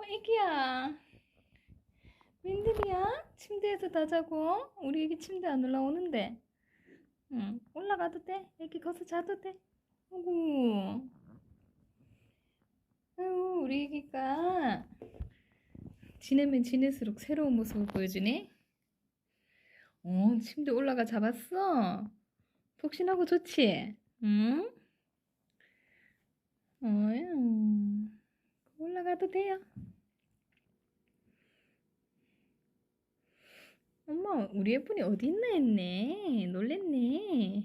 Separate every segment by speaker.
Speaker 1: 어, 애기야. 웬일이야? 침대에서 다 자고? 우리 애기 침대 안 올라오는데. 응, 올라가도 돼. 애기 거기서 자도 돼. 아이고. 아유, 우리 애기가 지내면 지낼수록 새로운 모습을 보여주네. 어, 침대 올라가 잡았어. 폭신하고 좋지? 응? 어휴, 올라가도 돼요. 엄마, 우리 예쁜이 어디 있나 했네. 놀랬네.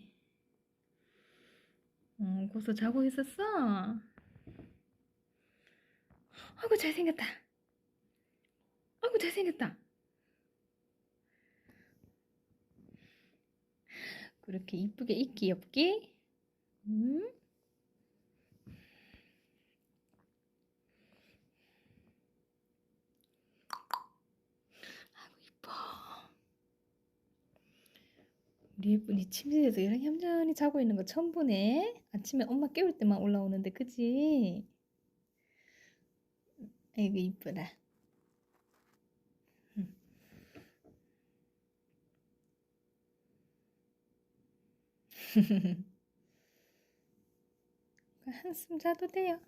Speaker 1: 어, 거기서 자고 있었어? 아이고, 잘생겼다. 아이고, 잘생겼다. 그렇게 이쁘게 있기 없기? 음? 아이고, 이뻐. 우리 예쁜이 침대에서 이렇게 얌전히 자고 있는 거 처음 보네. 아침에 엄마 깨울 때만 올라오는데, 그지? 아이고, 이쁘라. 음. 한숨 자도 돼요.